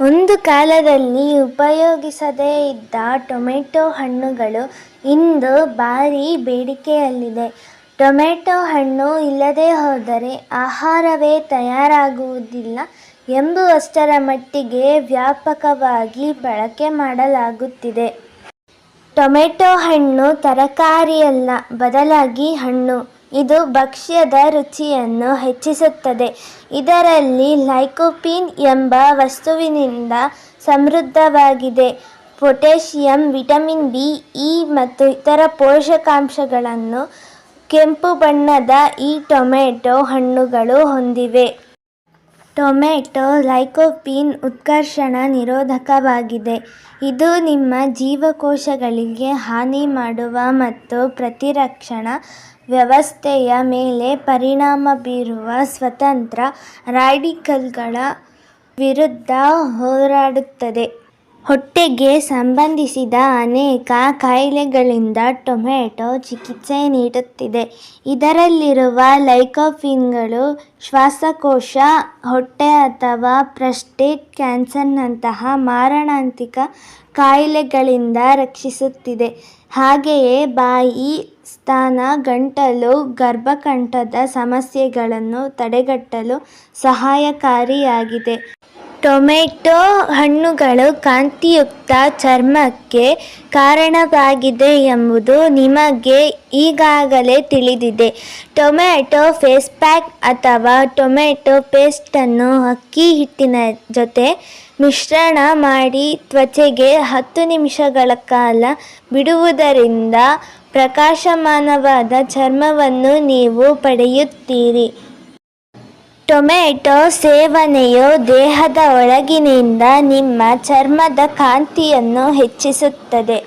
ಒಂದು ಕಾಲದಲ್ಲಿ ಉಪಯೋಗಿಸದೇ ಇದ್ದ ಟೊಮೆಟೊ ಹಣ್ಣುಗಳು ಇಂದು ಭಾರೀ ಬೇಡಿಕೆಯಲ್ಲಿದೆ. ಟೊಮೆಟೊ ಹಣ್ಣು ಇಲ್ಲದೆ ಹೋದರೆ ಆಹಾರವೇ ತಯಾರಾಗುವುದಿಲ್ಲ ಎಂಬುವಷ್ಟರ ಮಟ್ಟಿಗೆ ವ್ಯಾಪಕವಾಗಿ ಬಳಕೆ ಮಾಡಲಾಗುತ್ತಿದೆ. ಟೊಮೆಟೊ ಹಣ್ಣು ತರಕಾರಿಯಲ್ಲ, ಬದಲಾಗಿ ಹಣ್ಣು. ಇದು ಭಕ್ಷ್ಯದ ರುಚಿಯನ್ನು ಹೆಚ್ಚಿಸುತ್ತದೆ. ಇದರಲ್ಲಿ ಲೈಕೋಪೀನ್ ಎಂಬ ವಸ್ತುವಿನಿಂದ ಸಮೃದ್ಧವಾಗಿದೆ. ಪೊಟ್ಯಾಷಿಯಂ, ವಿಟಮಿನ್ ಬಿ, ಇ ಮತ್ತು ಇತರ ಪೋಷಕಾಂಶಗಳನ್ನು ಕೆಂಪು ಬಣ್ಣದ ಈ ಟೊಮೆಟೊ ಹಣ್ಣುಗಳು ಹೊಂದಿವೆ. ಟೊಮೆಟೊ ಲೈಕೋಪೀನ್ ಉತ್ಕರ್ಷಣ ನಿರೋಧಕವಾಗಿದೆ. ಇದು ನಿಮ್ಮ ಜೀವಕೋಶಗಳಿಗೆ ಹಾನಿ ಮಾಡುವ ಮತ್ತು ಪ್ರತಿರಕ್ಷಣಾ ವ್ಯವಸ್ಥೆಯ ಮೇಲೆ ಪರಿಣಾಮ ಬೀರುವ ಸ್ವತಂತ್ರ ರಾಡಿಕಲ್ಗಳ ವಿರುದ್ಧ ಹೋರಾಡುತ್ತದೆ. ಹೊಟ್ಟೆಗೆ ಸಂಬಂಧಿಸಿದ ಅನೇಕ ಕಾಯಿಲೆಗಳಿಂದ ಟೊಮೆಟೊ ಚಿಕಿತ್ಸೆ ನೀಡುತ್ತಿದೆ. ಇದರಲ್ಲಿರುವ ಲೈಕೋಫಿನ್ಗಳು ಶ್ವಾಸಕೋಶ, ಹೊಟ್ಟೆ ಅಥವಾ ಪ್ರಸ್ಟೇಟ್ ಕ್ಯಾನ್ಸರ್ನಂತಹ ಮಾರಣಾಂತಿಕ ಕಾಯಿಲೆಗಳಿಂದ ರಕ್ಷಿಸುತ್ತಿದೆ. ಹಾಗೆಯೇ ಬಾಯಿ ಸ್ಥಾನ, ಗಂಟಲು, ಗರ್ಭಕಂಠದ ಸಮಸ್ಯೆಗಳನ್ನು ತಡೆಗಟ್ಟಲು ಸಹಾಯಕಾರಿಯಾಗಿದೆ. ಟೊಮೆಟೊ ಹಣ್ಣುಗಳು ಕಾಂತಿಯುಕ್ತ ಚರ್ಮಕ್ಕೆ ಕಾರಣವಾಗಿದೆ ಎಂಬುದು ನಿಮಗೆ ಈಗಾಗಲೇ ತಿಳಿದಿದೆ. ಟೊಮೆಟೊ ಫೇಸ್ ಪ್ಯಾಕ್ ಅಥವಾ ಟೊಮೆಟೊ ಪೇಸ್ಟನ್ನು ಅಕ್ಕಿ ಹಿಟ್ಟಿನ ಜೊತೆ ಮಿಶ್ರಣ ಮಾಡಿ ತ್ವಚೆಗೆ ಹತ್ತು ನಿಮಿಷಗಳ ಕಾಲ ಬಿಡುವುದರಿಂದ ಪ್ರಕಾಶಮಾನವಾದ ಚರ್ಮವನ್ನು ನೀವು ಪಡೆಯುತ್ತೀರಿ. ಟೊಮೆಟೊ ಸೇವನೆಯು ದೇಹದ ಒಳಗಿನಿಂದ ನಿಮ್ಮ ಚರ್ಮದ ಕಾಂತಿಯನ್ನು ಹೆಚ್ಚಿಸುತ್ತದೆ.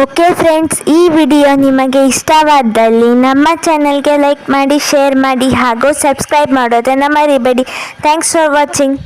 ಓಕೆ ಫ್ರೆಂಡ್ಸ್, ಈ ವಿಡಿಯೋ ನಿಮಗೆ ಇಷ್ಟವಾದಲ್ಲಿ ನಮ್ಮ ಚಾನಲ್ಗೆ ಲೈಕ್ ಮಾಡಿ, ಶೇರ್ ಮಾಡಿ ಹಾಗೂ ಸಬ್ಸ್ಕ್ರೈಬ್ ಮಾಡೋದನ್ನು ಮರಿಬೇಡಿ. Thanks for watching.